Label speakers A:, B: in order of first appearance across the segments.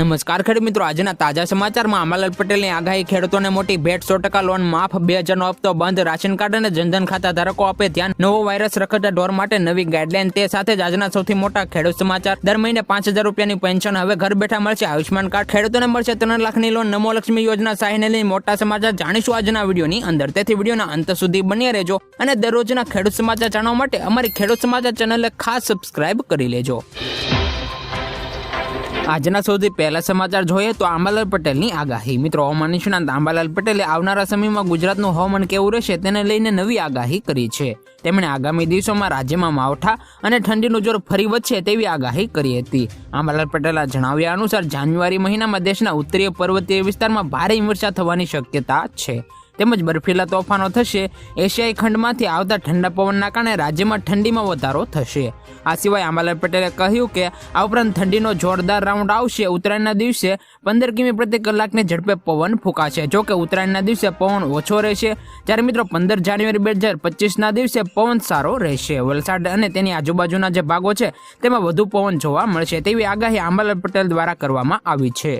A: નમસ્કાર ખેડૂત મિત્રો, આજના તાજા સમાચારમાં આંબાલાલ પટેલની આગાહી, ખેડૂતોને મોટી ભેટ, સો ટકા લોન માફ, બે હજારનો હપ્તો બંધ, રાશન કાર્ડ અને જનધન ખાતા ધારકો આપે ધ્યાન, નવો વાયરસ રખડતા ઢોર માટે નવી ગાઈડલાઈન, તે સાથે જ આજના સૌથી મોટા ખેડૂત સમાચાર. દર મહિને પાંચ હજાર રૂપિયાની પેન્શન હવે ઘર બેઠા મળશે. આયુષ્માન કાર્ડ ખેડૂતોને મળશે. ત્રણ લાખની લોન નમો લક્ષ્મી યોજના સહાયને લઈ મોટા સમાચાર જાણીશું આજના વિડીયોની અંદર. તેથી વિડીયોના અંત સુધી બન્યા રહેજો અને દરરોજના ખેડૂત સમાચાર જાણવા માટે અમારી ખેડૂત સમાચાર ચેનલને ખાસ સબસ્ક્રાઇબ કરી લેજો. આજના સૌથી પહેલા સમાચાર જોઈએ તો આંબાલાલ પટેલની આગાહી. મિત્રો, હવામાન નિષ્ણાંત આંબાલાલ પટેલે આવનારા સમયમાં ગુજરાતનું હવામાન કેવું રહેશે તેને લઈને નવી આગાહી કરી છે. તેમણે આગામી દિવસોમાં રાજ્યમાં માવઠા અને ઠંડીનું જોર ફરી વધશે તેવી આગાહી કરી હતી. આંબાલાલ પટેલના જણાવ્યા અનુસાર જાન્યુઆરી મહિનામાં દેશના ઉત્તરીય પર્વતીય વિસ્તારમાં ભારે હિમવર્ષા થવાની શક્યતા છે. તેમજ બર્ફીલા તોફાનો થશે. એશિયાઈ ખંડમાંથી આવતા ઠંડા પવનના કારણે રાજ્યમાં ઠંડીમાં વધારો થશે. આ સિવાય આંબાલાલ પટેલે કહ્યું કે, આ ઉપરાંત ઠંડીનો જોરદાર રાઉન્ડ આવશે. ઉત્તરાયણના દિવસે પંદર કિમી પ્રતિ કલાકની ઝડપે પવન ફૂંકાશે. જો કે ઉત્તરાયણના દિવસે પવન ઓછો રહેશે. જ્યારે મિત્રો પંદર જાન્યુઆરી બે હજાર પચીસના દિવસે પવન સારો રહેશે. વલસાડ અને તેની આજુબાજુના જે ભાગો છે, તેમાં વધુ પવન જોવા મળશે. તેવી આગાહી આંબાલાલ પટેલ દ્વારા કરવામાં આવી છે.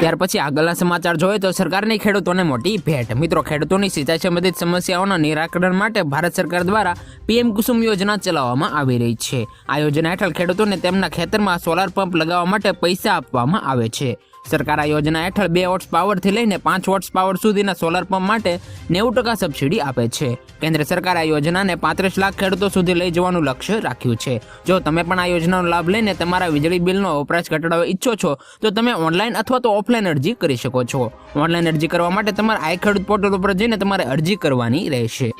A: ત્યાર પછી આગળના સમાચાર જોઈએ તો સરકારની ખેડૂતોને મોટી ભેટ. મિત્રો, ખેડૂતોની સિંચાઈ સંબંધિત સમસ્યાઓના નિરાકરણ માટે ભારત સરકાર દ્વારા પીએમ કુસુમ યોજના ચલાવવામાં આવી રહી છે. આ યોજના હેઠળ ખેડૂતોને તેમના ખેતરમાં સોલાર પંપ લગાવવા માટે પૈસા આપવામાં આવે છે. સરકાર આ યોજના હેઠળ બે વોટ્સ પાવરથી લઈને પાંચ વોટ્સ પાવર સુધીના સોલાર પંપ માટે નેવું ટકા સબસિડી આપે છે. કેન્દ્ર સરકાર આ યોજનાને પાંત્રીસ લાખ ખેડૂતો સુધી લઈ જવાનું લક્ષ્ય રાખ્યું છે. જો તમે પણ આ યોજનાનો લાભ લઈને તમારા વીજળી બિલનો વપરાશ ઘટાડવા ઈચ્છો છો, તો તમે ઓનલાઈન અથવા તો ઓફલાઈન અરજી કરી શકો છો. ઓનલાઈન અરજી કરવા માટે તમારે આઈ ખેડૂત પોર્ટલ ઉપર જઈને તમારે અરજી કરવાની રહેશે.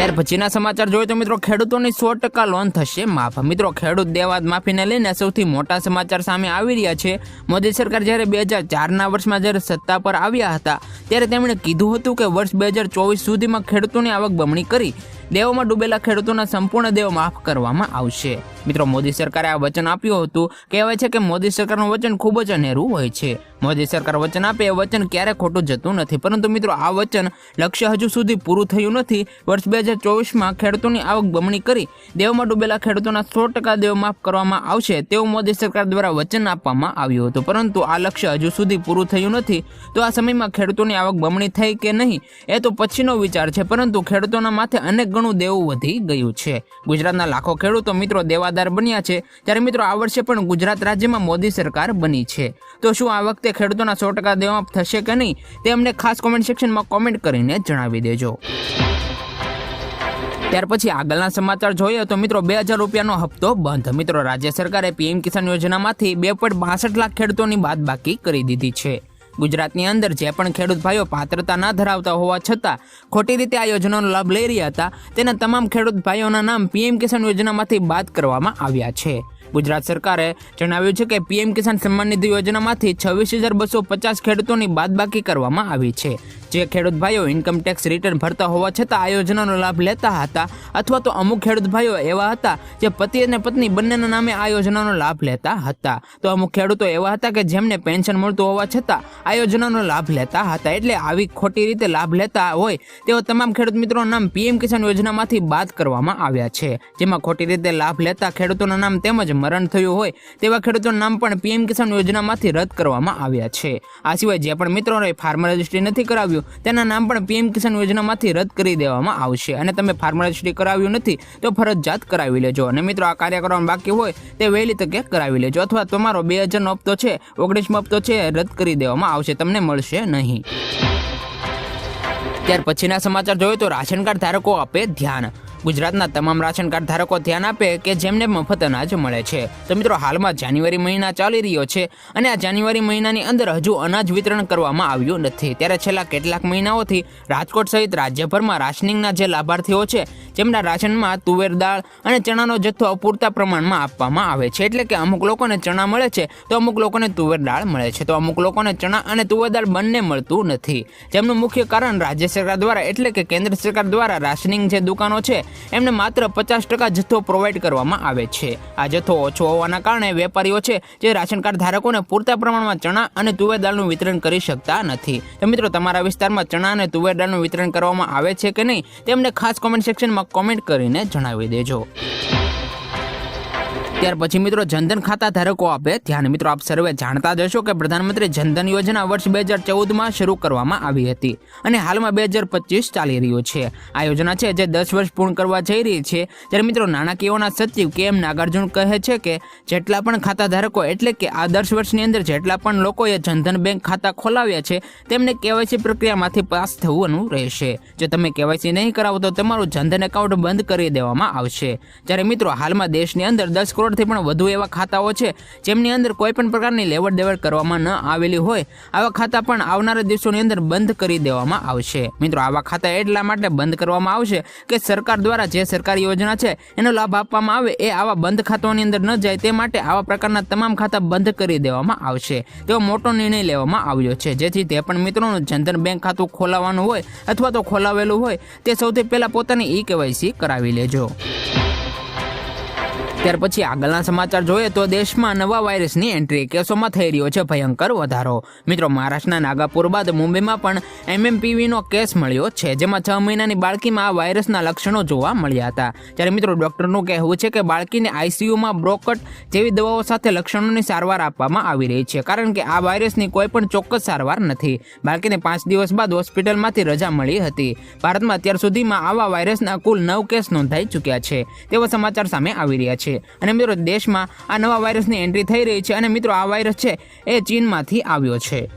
A: ત્યાર પછીના સમાચાર જોઈએ તો મિત્રો ખેડૂતોની સો ટકા લોન થશે. માફ, મિત્રો, ખેડૂત દેવાદ માફીને લઈને સૌથી મોટા સમાચાર સામે આવી રહ્યા છે. મોદી સરકાર જ્યારે બે હજાર ચારના વર્ષમાં જ્યારે સત્તા પર આવ્યા હતા, ત્યારે તેમણે કીધું હતું કે વર્ષ બે હજાર ચોવીસ સુધીમાં ખેડૂતોની આવક બમણી કરી દેવોમાં ડૂબેલા ખેડૂતોના સંપૂર્ણ દેવ માફ કરવામાં આવશે. મિત્રો, મોદી સરકારે આ વચન આપ્યું હતું કહેવાય છે કે મોદી સરકારનું વચન ખૂબ જ અનેરું હોય છે. મોદી સરકાર વચન આપે, એ વચન ક્યારે ખોટું જતું નથી. પરંતુ મિત્રો, આ વચન લક્ષ્ય હજુ સુધી પૂરું થયું નથી. વર્ષ બે હજાર ચોવીસમાં ખેડૂતોની આવક બમણી કરી દેવમાં ડૂબેલા ખેડૂતોના સો ટકા દેવ માફ કરવામાં આવશે તેવું મોદી સરકાર દ્વારા વચન આપવામાં આવ્યું હતું. પરંતુ આ લક્ષ્ય હજુ સુધી પૂરું થયું નથી. તો આ સમયમાં ખેડૂતોની આવક બમણી થઈ કે નહીં, એ તો પછીનો વિચાર છે. પરંતુ ખેડૂતોના માથે અનેક ગણું દેવું વધી ગયું છે. ગુજરાતના લાખો ખેડૂતો મિત્રો દેવાદાર બન્યા છે. ત્યારે મિત્રો આ વર્ષે પણ ગુજરાત રાજ્યમાં મોદી સરકાર બની છે. તો શું આ વખતે ખેડૂતોના સો ટકા દેવા થશે કે નહીં? તે અમને ખાસ કોમેન્ટ સેક્શનમાં કોમેન્ટ કરીને જણાવી દેજો. ત્યાર પછી આગળના સમાચાર જોઈએ તો મિત્રો બે હજાર રૂપિયાનો હપ્તો બંધ. મિત્રો રાજ્ય સરકારે પીએમ કિસાન યોજનામાંથી બે પોઈન્ટ બાસઠ લાખ ખેડૂતોની બાદબાકી કરી દીધી છે. ગુજરાતની અંદર જે પણ ખેડૂત ભાઈઓ પાત્રતા ના ધરાવતા હોવા છતાં ખોટી રીતે આ યોજનાનો લાભ લઈ રહ્યા હતા, તેના તમામ ખેડૂત ભાઈઓના નામ પીએમ કિસાન યોજનામાંથી બાદ કરવામાં આવ્યા છે. ગુજરાત સરકારે જણાવ્યું છે કે પીએમ કિસાન સન્માન નિધિ યોજનામાંથી છવ્વીસ હજાર બસો પચાસ ખેડૂતોની બાદબાકી કરવામાં આવી છે. જે ખેડૂત ભાઈઓ ઇન્કમ ટેક્સ રિટર્ન ભરતા હોવા છતાં આ યોજનાનો લાભ લેતા હતા અથવા તો અમુક ખેડૂત ભાઈઓ એવા હતા જે પતિ અને પત્ની બંનેના નામે આ યોજનાનો લાભ લેતા હતા. તો અમુક ખેડૂતો એવા હતા કે જેમને પેન્શન મળતું હોવા છતાં આ યોજનાનો લાભ લેતા હતા. એટલે આવી ખોટી રીતે લાભ લેતા હોય તેવા તમામ ખેડૂત મિત્રોના નામ પીએમ કિસાન યોજનામાંથી બાદ કરવામાં આવ્યા છે. જેમાં ખોટી રીતે લાભ લેતા ખેડૂતોના નામ તેમજ મરણ થયું હોય તેવા ખેડૂતોના નામ પણ પીએમ કિસાન યોજનામાંથી રદ કરવામાં આવ્યા છે. આ સિવાય જે પણ મિત્રોએ ફાર્મર રજિસ્ટ્રી નથી કરાવ્યું તેના નામ પણ પીએમ કિસાન યોજનામાંથી રદ કરી દેવામાં આવશે. અને તમે ફાર્મર કરાવ્યું નથી, તો ફરજિયાત કરાવી લેજો. અને મિત્રો, આ કાર્ય કરવાનું બાકી હોય તે વહેલી તકે કરાવી લેજો. અથવા તમારો બે હજારનો હપ્તો છે, ઓગણીસમો હપ્તો છે રદ કરી દેવામાં આવશે. તમને મળશે નહીં. ત્યાર પછીના સમાચાર જોઈએ તો રાશન કાર્ડ ધારકો આપે ધ્યાન. ગુજરાતના તમામ રાશન કાર્ડ ધારકો ધ્યાન આપે કે જેમને મફત અનાજ મળે છે. તો મિત્રો, હાલમાં જાન્યુઆરી મહિના ચાલી રહ્યો છે અને આ જાન્યુઆરી મહિનાની અંદર હજુ અનાજ વિતરણ કરવામાં આવ્યું નથી. ત્યારે છેલ્લા કેટલાક મહિનાઓથી રાજકોટ સહિત રાજ્યભરમાં રાશનિંગના જે લાભાર્થીઓ છે જેમના રાશનમાં તુવેર દાળ અને ચણાનો જથ્થો અપૂરતા પ્રમાણમાં આપવામાં આવે છે. એટલે કે અમુક લોકોને ચણા મળે છે, તો અમુક લોકોને તુવેર દાળ મળે છે. તો અમુક લોકોને ચણા અને તુવેર દાળ બંને મળતું નથી. જેમનું મુખ્ય કારણ રાજ્ય સરકાર દ્વારા, એટલે કે કેન્દ્ર સરકાર દ્વારા રાશનિંગ જે દુકાનો છે, એમને માત્ર પચાસ ટકા જથ્થો પ્રોવાઈડ કરવામાં આવે છે. આ જથ્થો ઓછો હોવાના કારણે વેપારીઓ છે, જે રાશન કાર્ડ ધારકોને પૂરતા પ્રમાણમાં ચણા અને તુવેર દાળનું વિતરણ કરી શકતા નથી. તો મિત્રો, તમારા વિસ્તારમાં ચણા અને તુવેર દાળનું વિતરણ કરવામાં આવે છે કે નહીં? તેમને ખાસ કોમેન્ટ સેક્શનમાં કોમેન્ટ કરીને જણાવી દેજો. ત્યાર પછી મિત્રો જનધન ખાતા ધારકો આપે ધ્યાન. મિત્રો આપ સર્વે જાણતા જ હશો કે પ્રધાનમંત્રી જનધન યોજના વર્ષ બે હજાર ચૌદમાં શરૂ કરવામાં આવી હતી અને હાલમાં બે હજાર પચીસ ચાલી રહ્યું છે. આ યોજના છે જે દસ વર્ષ પૂર્ણ કરવા જઈ રહી છે. ત્યારે મિત્રો નાણાકીયોના સચિવ કે એમ નાગાર્જુન કહે છે કે જેટલા પણ ખાતા ધારકો એટલે કે આ દસ વર્ષની અંદર જેટલા પણ લોકોએ જનધન બેંક ખાતા ખોલાવ્યા છે તેમને કેવાયસી પ્રક્રિયામાંથી પાસ થવાનું રહેશે. જો તમે કેવાયસી નહીં કરાવો તો તમારું જનધન એકાઉન્ટ બંધ કરી દેવામાં આવશે. જ્યારે મિત્રો હાલમાં દેશની અંદર દસ કરોડથી પણ વધુ એવા ખાતાઓ છે, જેમની અંદર કોઈપણ પ્રકારની લેવડ દેવડ કરવામાં ન આવેલી હોય, આવા ખાતા પણ આવનારા દિવસોની અંદર બંધ કરી દેવામાં આવશે. મિત્રો, આવા ખાતા એટલા માટે બંધ કરવામાં આવશે કે સરકાર દ્વારા જે સરકારી યોજના છે, એનો લાભ આપવામાં આવે, એ આવા બંધ ખાતાઓની અંદર ન જાય, તે માટે આવા પ્રકારના તમામ ખાતા બંધ કરી દેવામાં આવશે. તેવો મોટો નિર્ણય લેવામાં આવ્યો છે. જેથી તે પણ મિત્રોનું જનધન બેંક ખાતું ખોલાવવાનું હોય અથવા તો ખોલાવેલું હોય, તે સૌથી પહેલાં પોતાની ઈ કેવાયસી કરાવી લેજો. ત્યાર પછી આગળના સમાચાર જોઈએ તો દેશમાં નવા વાયરસની એન્ટ્રી કેસોમાં થઈ રહ્યો છે ભયંકર વધારો. મિત્રો, મહારાષ્ટ્રના નાગાપુર બાદ મુંબઈમાં પણ એમએમપીવીનો કેસ મળ્યો છે, જેમાં છ મહિનાની બાળકીમાં આ વાયરસના લક્ષણો જોવા મળ્યા હતા. જ્યારે મિત્રો, ડોક્ટરનું કહેવું છે કે બાળકીને આઈસીયુમાં બ્રોકટ જેવી દવાઓ સાથે લક્ષણોની સારવાર આપવામાં આવી રહી છે, કારણ કે આ વાયરસની કોઈ પણ ચોક્કસ સારવાર નથી. બાળકીને પાંચ દિવસ બાદ હોસ્પિટલમાંથી રજા મળી હતી. ભારતમાં અત્યાર સુધીમાં આવા વાયરસના કુલ નવ કેસ નોંધાઈ ચૂક્યા છે. તેવા સમાચાર સામે આવી રહ્યા છે. અને મિત્રો, દેશમાં આ નવા વાયરસની એન્ટ્રી થઈ રહી છે અને મિત્રો, આ વાયરસ છે એ ચીનમાંથી આવ્યો છે.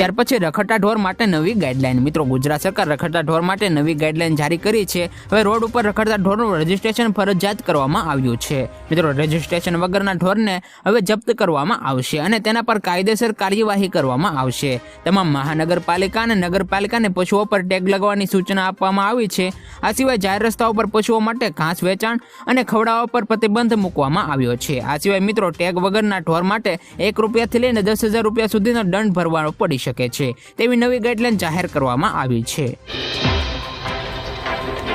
A: ત્યાર પછી રખડતા ઢોર માટે નવી ગાઈડલાઈન મિત્રો, ગુજરાત સરકાર રખડતા ઢોર માટે નવી ગાઈડલાઈન જારી કરી છે. હવે રોડ ઉપર રખડતા ઢોરનું રજીસ્ટ્રેશન ફરજિયાત કરવામાં આવ્યું છે. મિત્રો રજીસ્ટ્રેશન વગરના ઢોરને હવે જપ્ત કરવામાં આવશે અને તેના પર કાયદેસર કાર્યવાહી કરવામાં આવશે. તમામ મહાનગરપાલિકા અને નગરપાલિકાને પશુઓ પર ટેગ લગાવવાની સૂચના આપવામાં આવી છે. આ સિવાય જાહેર રસ્તાઓ પર પશુઓ માટે ઘાસ વેચાણ અને ખવડાવવા પર પ્રતિબંધ મૂકવામાં આવ્યો છે. આ સિવાય મિત્રો, ટેગ વગરના ઢોર માટે એક રૂપિયાથી લઈને દસ હજાર રૂપિયા સુધીનો દંડ ભરવાનો પડી શકે છે તેવી નવી ગાઈડલાઈન જાહેર કરવામાં આવી છે.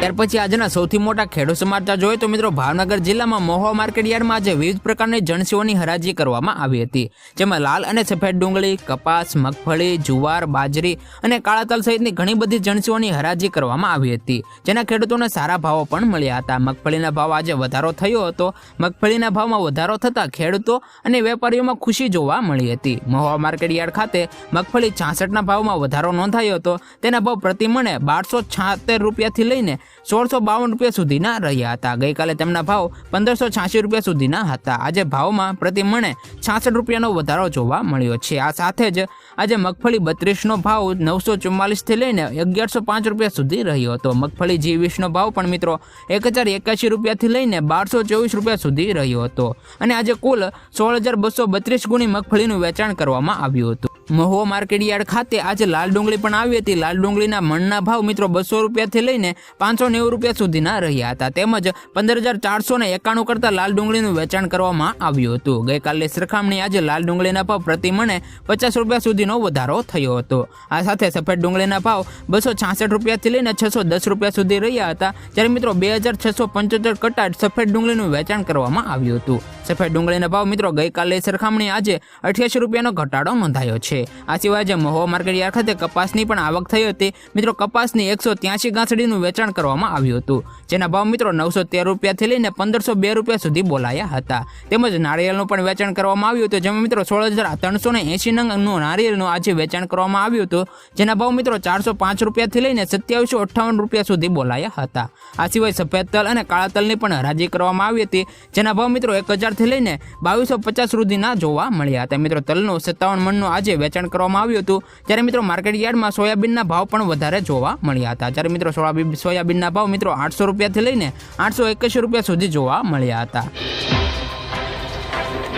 A: ત્યાર પછી આજના સૌથી મોટા ખેડૂત સમાચાર જોઈએ તો મિત્રો ભાવનગર જિલ્લામાં મહુવા માર્કેટ યાર્ડમાં આજે વિવિધ પ્રકારની જણસીઓની હરાજી કરવામાં આવી હતી, જેમાં લાલ અને સફેદ ડુંગળી, કપાસ, મગફળી, જુવાર, બાજરી અને કાળા તલ સહિતની ઘણી બધી જણસીઓની હરાજી કરવામાં આવી હતી, જેના ખેડૂતોને સારા ભાવો પણ મળ્યા હતા. મગફળીના ભાવ આજે વધારો થયો હતો. મગફળીના ભાવમાં વધારો થતાં ખેડૂતો અને વેપારીઓમાં ખુશી જોવા મળી હતી. મહુવા માર્કેટ યાર્ડ ખાતે મગફળી છાસઠના ભાવમાં વધારો નોંધાયો હતો. તેના ભાવ પ્રતિ મણે બારસો છાતેર રૂપિયાથી લઈને સોળસો બાવન રૂપિયા સુધીના રહ્યા હતા. ગઈકાલે તેમના ભાવ પંદરસો છ્યાસી રૂપિયા સુધીના હતા. આજે ભાવમાં પ્રતિ મણે છાસઠ રૂપિયાનો વધારો જોવા મળ્યો છે. આ સાથે જ આજે મગફળી બત્રીસનો ભાવ નવસો ચુમ્માલીસથી લઈને અગિયારસો પાંચ રૂપિયા સુધી રહ્યો હતો. મગફળી જી વીસનો ભાવ પણ મિત્રો એક હજાર એકાશી રૂપિયાથી લઈને બારસો ચોવીસ રૂપિયા સુધી રહ્યો હતો. અને આજે કુલ સોળ હજાર બસો બત્રીસ ગુણી મગફળીનું વેચાણ કરવામાં આવ્યું હતું. મહુવા માર્કેટ યાર્ડ ખાતે આજે લાલ ડુંગળી પણ આવી હતી. લાલ ડુંગળીના મણના ભાવ મિત્રો બસો રૂપિયાથી લઈને પાંચસો નેવું રૂપિયા સુધીના રહ્યા હતા. તેમજ પંદર હજાર ચારસો ને એકાણું કરતાં લાલ ડુંગળીનું વેચાણ કરવામાં આવ્યું હતું. ગઈકાલની સરખામણી આજે લાલ ડુંગળીના ભાવ પ્રતિ મણે પચાસ રૂપિયા સુધીનો વધારો થયો હતો. આ સાથે સફેદ ડુંગળીના ભાવ બસો છાસઠ રૂપિયાથી લઈને છસો દસ રૂપિયા સુધી રહ્યા હતા. જ્યારે મિત્રો બે હજાર છસો પંચોતેર કટાટ સફેદ ડુંગળીનું વેચાણ કરવામાં આવ્યું હતું. સફેદ ડુંગળીના ભાવ મિત્રો ગઈકાલે સરખામણી આજે અઠ્યાસી રૂપિયાનો ઘટાડો નોંધાયો છે. આ સિવાય જે મહુવા માર્કેટ યાર્ડ ખાતે કપાસની પણ આવક થઈ હતી, મિત્રો કપાસની એકસો ત્યાસી ગાંસડીનું વેચાણ કરવામાં આવ્યું હતું. જેના ભાવ મિત્રો નવસો તેર રૂપિયાથી લઈને પંદરસો બે રૂપિયા સુધી બોલાયા હતા. તેમજ નારિયેળનું પણ વેચાણ કરવામાં આવ્યું હતું, જેમાં મિત્રો સોળ હજાર ત્રણસો ને એંશી નંગનું નારિયેળનું આજે વેચાણ કરવામાં આવ્યું હતું, જેના ભાવ મિત્રો ચારસો પાંચ રૂપિયાથી લઈને સત્યાવીસો અઠ્ઠાવન રૂપિયા સુધી બોલાયા હતા. આ સિવાય સફેદ તલ અને કાળા તલની પણ હરાજી કરવામાં આવી હતી, જેના ભાવ મિત્રો એક હજારથી લઈને બાવીસો પચાસ સુધીના જોવા મળ્યા હતા. મિત્રો, તલનું સત્તાવન મણનું આજે વેચાણ કરવામાં આવ્યું હતું. જ્યારે મિત્રો, માર્કેટ યાર્ડમાં સોયાબીનના ભાવ પણ વધારે જોવા મળ્યા હતા. જ્યારે મિત્રો સોયાબીન સોયાબીનના ભાવ મિત્રો આઠસો રૂપિયાથી લઈને આઠસો એકસો રૂપિયા સુધી જોવા મળ્યા હતા.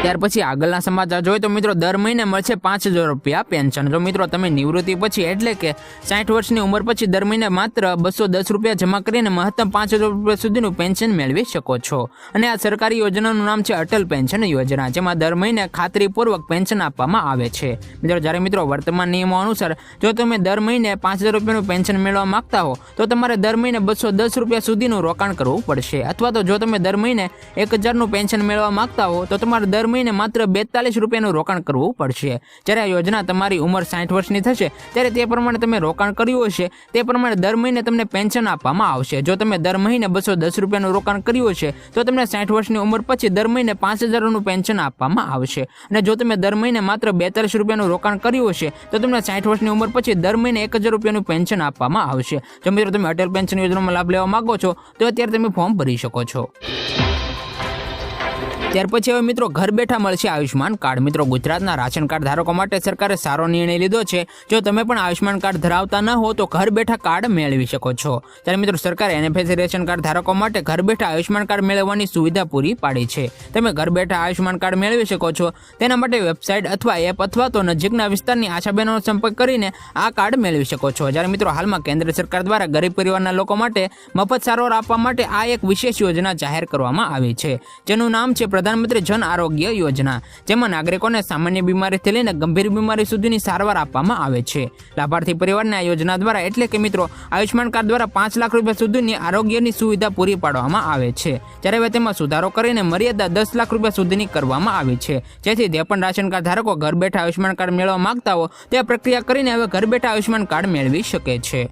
A: ત્યાર પછી આગળના સમાચાર જોઈએ તો મિત્રો દર મહિને મળશે પાંચ હજાર રૂપિયા પેન્શન જો મિત્રો તમે નિવૃત્તિ પછી એટલે કે સાઠ વર્ષની ઉંમર પછી દર મહિને માત્ર બસો દસ રૂપિયા જમા કરીને મહત્તમ પાંચ હજાર રૂપિયા સુધીનું પેન્શન મેળવી શકો છો. અને આ સરકારી યોજનાનું નામ છે અટલ પેન્શન યોજના, જેમાં દર મહિને ખાતરીપૂર્વક પેન્શન આપવામાં આવે છે. મિત્રો જ્યારે મિત્રો વર્તમાન નિયમો અનુસાર જો તમે દર મહિને પાંચ હજાર રૂપિયાનું પેન્શન મેળવવા માંગતા હો, તો તમારે દર મહિને બસો દસ રૂપિયા સુધીનું રોકાણ કરવું પડશે. અથવા તો જો તમે દર મહિને એક હજારનું પેન્શન મેળવવા માંગતા હો, તો તમારે દર મહિને માત્ર બેતાલીસ રૂપિયાનું રોકાણ કરવું પડશે. જ્યારે આ યોજના તમારી ઉંમર સાઠ વર્ષની થશે, ત્યારે તે પ્રમાણે તમે રોકાણ કર્યું હશે. તે પ્રમાણે દર મહિને તમને પેન્શન આપવામાં આવશે. જો તમે દર મહિને બસો દસ રૂપિયાનું રોકાણ કર્યું હશે, તો તમને સાઠ વર્ષની ઉંમર પછી દર મહિને પાંચ હજારનું પેન્શન આપવામાં આવશે. અને જો તમે દર મહિને માત્ર બેતાલીસ રૂપિયાનું રોકાણ કર્યું હશે, તો તમને સાઠ વર્ષની ઉંમર પછી દર મહિને એક હજાર રૂપિયાનું પેન્શન આપવામાં આવશે. જો મિત્રો તમે અટલ પેન્શન યોજનામાં લાભ લેવા માંગો છો, તો અત્યારે તમે ફોર્મ ભરી શકો છો. ત્યાર પછી હવે મિત્રો ઘર બેઠા મળશે આયુષ્માન કાર્ડ. મિત્રો ગુજરાતના રાશન કાર્ડ ધારકો માટે સરકારે સારો નિર્ણય લીધો છે. જો તમે પણ આયુષ્માન કાર્ડ ધરાવતા ન હો તો ઘર બેઠા કાર્ડ મેળવી શકો છો. ત્યારે મિત્રો સરકારે એનએફએસ રેશન કાર્ડ ધારકો માટે ઘર બેઠા આયુષ્માન કાર્ડ મેળવવાની સુવિધા પૂરી પાડી છે. તમે ઘર બેઠા આયુષ્માન કાર્ડ મેળવી શકો છો. તેના માટે વેબસાઇટ અથવા એપ અથવા તો નજીકના વિસ્તારની આશાબહેનોનો સંપર્ક કરીને આ કાર્ડ મેળવી શકો છો. જ્યારે મિત્રો હાલમાં કેન્દ્ર સરકાર દ્વારા ગરીબ પરિવારના લોકો માટે મફત સારવાર આપવા માટે આ એક વિશેષ યોજના જાહેર કરવામાં આવી છે. જેનું નામ છે પ્રધાનમંત્રી જન આરોગ્ય યોજના, જેમાં નાગરિકોને સામાન્ય બીમારીથી લઈને ગંભીર બીમારી સુધીની સારવાર આપવામાં આવે છે. લાભાર્થી પરિવારને આ યોજના દ્વારા એટલે કે મિત્રો, આયુષ્યમાન કાર્ડ દ્વારા પાંચ લાખ રૂપિયા સુધીની આરોગ્યની સુવિધા પૂરી પાડવામાં આવે છે. જ્યારે હવે તેમાં સુધારો કરીને મર્યાદા દસ લાખ રૂપિયા સુધીની કરવામાં આવી છે. જેથી જે પણ રાશન કાર્ડ ધારકો ઘર બેઠા આયુષ્યમાન કાર્ડ મેળવવા માંગતા હો તે પ્રક્રિયા કરીને હવે ઘર બેઠા આયુષ્યમાન કાર્ડ મેળવી શકે છે.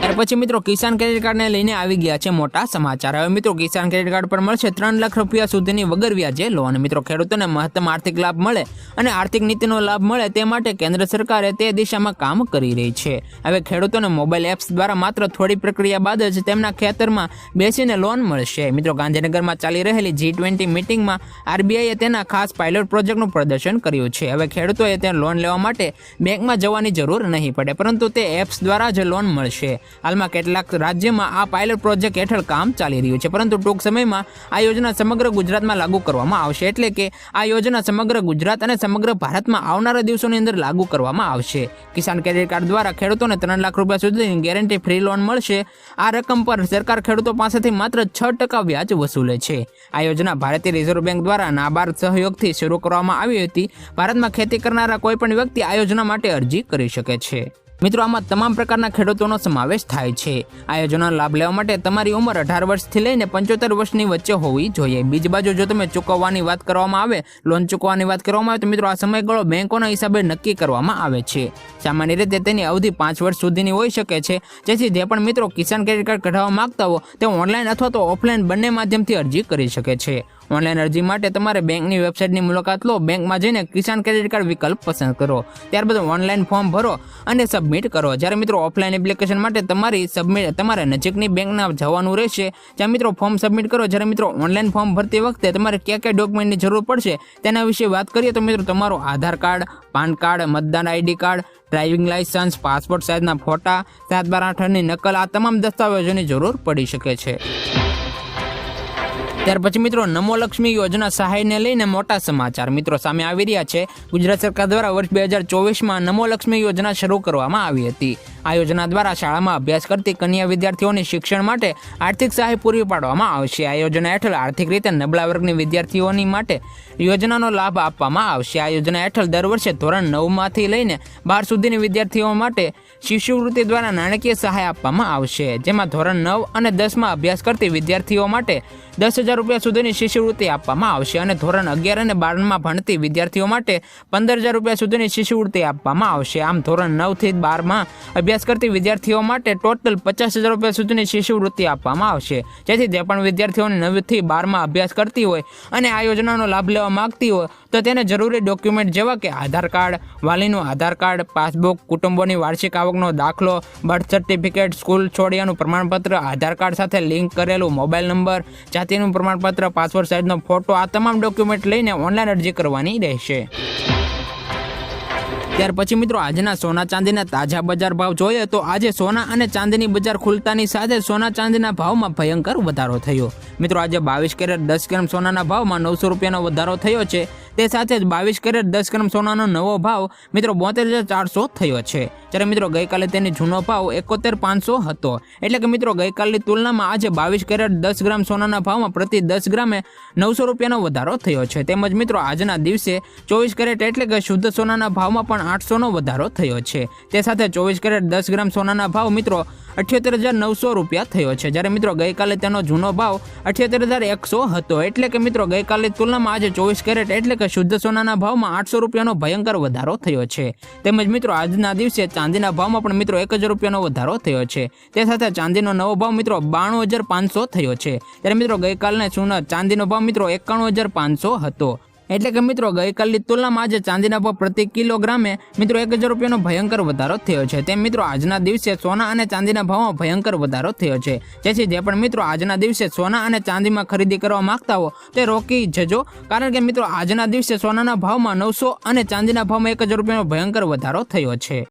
A: ત્યાર પછી મિત્રો કિસાન ક્રેડિટ કાર્ડને લઈને આવી ગયા છે મોટા સમાચાર. હવે મિત્રો કિસાન ક્રેડિટ કાર્ડ પર મળશે ત્રણ લાખ રૂપિયા સુધીની વગર વ્યાજે લોન મિત્રો ખેડૂતોને મહત્તમ આર્થિક લાભ મળે અને આર્થિક નીતિનો લાભ મળે તે માટે કેન્દ્ર સરકારે તે દિશામાં કામ કરી રહી છે. હવે ખેડૂતોને મોબાઈલ એપ્સ દ્વારા માત્ર થોડી પ્રક્રિયા બાદ જ તેમના ખેતરમાં બેસીને લોન મળશે. મિત્રો ગાંધીનગરમાં ચાલી રહેલી જી ટ્વેન્ટી મિટિંગમાં આરબીઆઈએ તેના ખાસ પાયલોટ પ્રોજેક્ટનું પ્રદર્શન કર્યું છે. હવે ખેડૂતોએ ત્યાં લોન લેવા માટે બેંકમાં જવાની જરૂર નહીં પડે, પરંતુ તે એપ્સ દ્વારા જ લોન મળશે. હાલમાં કેટલાક રાજ્યમાં આ પાયલોટ પ્રોજેક્ટ હેઠળ કામ ચાલી રહ્યું છે. પરંતુ ટૂંક સમયમાં આ યોજના સમગ્ર ગુજરાતમાં લાગુ કરવામાં આવશે. એટલે કે આ યોજના સમગ્ર ગુજરાત અને સમગ્ર ભારતમાં આવનારા દિવસોની અંદર લાગુ કરવામાં આવશે. કિસાન ક્રેડિટ કાર્ડ દ્વારા ખેડૂતોને ત્રણ લાખ રૂપિયા સુધીની ગેરંટી ફ્રી લોન મળશે. આ રકમ પર સરકાર ખેડૂતો પાસેથી માત્ર છ ટકા વ્યાજ વસૂલે છે. આ યોજના ભારતીય રિઝર્વ બેંક દ્વારા નાબાર્ડ સહયોગથી શરૂ કરવામાં આવી હતી. ભારતમાં ખેતી કરનારા કોઈપણ વ્યક્તિ આ યોજના માટે અરજી કરી શકે છે. મિત્રો, આમાં તમામ પ્રકારના ખેડૂતોનો સમાવેશ થાય છે. આ યોજનાનો લાભ લેવા માટે તમારી ઉંમર અઢાર વર્ષથી લઈને પંચોતેર વર્ષની વચ્ચે હોવી જોઈએ. બીજી બાજુ, જો તમે ચૂકવવાની વાત કરવામાં આવે, લોન ચૂકવવાની વાત કરવામાં આવે, તો મિત્રો, આ સમયગાળો બેંકોના હિસાબે નક્કી કરવામાં આવે છે. સામાન્ય રીતે તેની અવધિ પાંચ વર્ષ સુધીની હોઈ શકે છે. જેથી જે પણ મિત્રો કિસાન ક્રેડિટ કાર્ડ કઢાવવા માંગતા હો તે ઓનલાઈન અથવા તો ઓફલાઈન બંને માધ્યમથી અરજી કરી શકે છે. ઓનલાઈન અરજી માટે તમારે બેંકની વેબસાઇટની મુલાકાત લો. બેંકમાં જઈને કિસાન ક્રેડિટ કાર્ડ વિકલ્પ પસંદ કરો. ત્યારબાદ ઓનલાઈન ફોર્મ ભરો અને સબમિટ કરો. જ્યારે મિત્રો ઓફલાઈન એપ્લિકેશન માટે તમારી સબમિટ તમારે નજીકની બેંકના જવાનું રહેશે. જ્યાં મિત્રો ફોર્મ સબમિટ કરો. જ્યારે મિત્રો ઓનલાઈન ફોર્મ ભરતી વખતે તમારે કયા કયા ડોક્યુમેન્ટની જરૂર પડશે તેના વિશે વાત કરીએ તો મિત્રો તમારો આધાર કાર્ડ, પાન કાર્ડ, મતદાન ID card, driving licence, passport સાઇઝના ફોટા, સાત બાર આઠની નકલ આ તમામ દસ્તાવેજોની જરૂર પડી શકે છે. ત્યાર પછી મિત્રો નમો લક્ષ્મી યોજના સહાયને લઈને મોટા સમાચાર. મિત્રો સામે આવી રહ્યા છે. ગુજરાત સરકાર દ્વારા વર્ષ બે હજાર ચોવીસમાં નમો લક્ષ્મી યોજના શરૂ કરવામાં આવી હતી. આ યોજના દ્વારા શાળામાં અભ્યાસ કરતી કન્યા વિદ્યાર્થીઓને શિક્ષણ માટે આર્થિક સહાય પૂરી પાડવામાં આવશે. આ યોજના હેઠળ આર્થિક રીતે નબળા વર્ગની વિદ્યાર્થીઓની માટે યોજનાનો લાભ આપવામાં આવશે. આ યોજના હેઠળ દર વર્ષે ધોરણ નવમાંથી લઈને બાર સુધીની વિદ્યાર્થીઓ માટે શિષ્યવૃત્તિ દ્વારા નાણાકીય સહાય આપવામાં આવશે. જેમાં ધોરણ નવ અને દસમાં અભ્યાસ કરતી વિદ્યાર્થીઓ માટે દસ હજાર રૂપિયા સુધીની શિષ્યવૃત્તિ આપવામાં આવશે અને ધોરણ અગિયાર અને બારમાં ભણતી વિદ્યાર્થીઓ માટે પંદર હજાર રૂપિયા સુધીની શિષ્યવૃત્તિ આપવામાં આવશે. આમ ધોરણ નવથી બારમાં અભ્યાસ કરતી વિદ્યાર્થીઓ માટે ટોટલ પચાસ હજાર રૂપિયા સુધીની શિષ્યવૃત્તિ આપવામાં આવશે. જેથી જે પણ વિદ્યાર્થીઓને નવથી બારમાં અભ્યાસ કરતી હોય અને આ યોજનાનો લાભ લેવા માગતી હોય, તો તેને જરૂરી ડોક્યુમેન્ટ જેવા કે આધાર કાર્ડ, વાલીનું આધાર કાર્ડ, પાસબુક, કુટુંબોની વાર્ષિક આવકનો દાખલો, બર્થ સર્ટિફિકેટ, સ્કૂલ છોડ્યાનું પ્રમાણપત્ર, આધાર કાર્ડ સાથે લિંક કરેલું મોબાઈલ નંબર, જાતિનું પ્રમાણપત્ર પાસપોર્ટ સાઇઝનો ફોટો, આ તમામ ડોક્યુમેન્ટ લઈને ઓનલાઈન અરજી કરવાની રહેશે. ત્યાર પછી મિત્રો આજના સોના ચાંદીના તાજા બજાર ભાવ જોઈએ તો આજે સોના અને ચાંદીની બજાર ખુલતાની સાથે સોના ચાંદીના ભાવમાં ભયંકર વધારો થયો. મિત્રો આજે બાવીસ કેરેટ દસ ગ્રામ સોનાના ભાવમાં નવસો રૂપિયાનો વધારો થયો છે. તે સાથે જ બાવીસ કેરેટ દસ ગ્રામ સોનાનો નવો ભાવ મિત્રો બોતેર હજાર ચારસો થયો છે. જ્યારે મિત્રો ગઈકાલે તેની જૂનો ભાવ એકોતેર પાંચસો હતો. એટલે કે મિત્રો ગઈકાલની તુલનામાં આજે બાવીસ કેરેટ દસ ગ્રામ સોનાના ભાવમાં પ્રતિ દસ ગ્રામે નવસો રૂપિયાનો વધારો થયો છે. તેમજ મિત્રો આજના દિવસે ચોવીસ કેરેટ એટલે કે શુદ્ધ સોનાના ભાવમાં પણ આઠસોનો વધારો થયો છે. તે સાથે ચોવીસ કેરેટ દસ ગ્રામ સોનાના ભાવ મિત્રો અઠ્યોતેર હજાર નવસો રૂપિયા થયો છે. જ્યારે મિત્રો ગઈકાલે તેનો જૂનો ભાવ અઠ્યોતેર હજાર એકસો હતો. એટલે કે મિત્રો ગઈકાલની તુલનામાં આજે ચોવીસ કેરેટ એટલે કે શુદ્ધ સોનાના ભાવમાં આઠસો રૂપિયાનો ભયંકર વધારો થયો છે. તેમજ મિત્રો, આજના દિવસે ચાંદીના ભાવમાં પણ મિત્રો એક હજાર રૂપિયાનો વધારો થયો છે. તે સાથે ચાંદીનો નવો ભાવ મિત્રો બાણું હજાર પાંચસો થયો છે. ત્યારે મિત્રો, ગઈકાલને સોના ચાંદીનો ભાવ મિત્રો એકાણું હજાર પાંચસો હતો. એટલે કે મિત્રો, ગઈકાલની તુલનામાં આજે ચાંદીના ભાવ પ્રતિ કિલોગ્રામે મિત્રો એક હજાર રૂપિયાનો ભયંકર વધારો થયો છે. તેમ મિત્રો, આજના દિવસે સોના અને ચાંદીના ભાવમાં ભયંકર વધારો થયો છે. જેથી જે પણ મિત્રો આજના દિવસે સોના અને ચાંદીમાં ખરીદી કરવા માંગતા હો, તે રોકી જજો. કારણ કે મિત્રો, આજના દિવસે સોનાના ભાવમાં નવસો અને ચાંદીના ભાવમાં એક હજાર રૂપિયાનો ભયંકર વધારો થયો છે.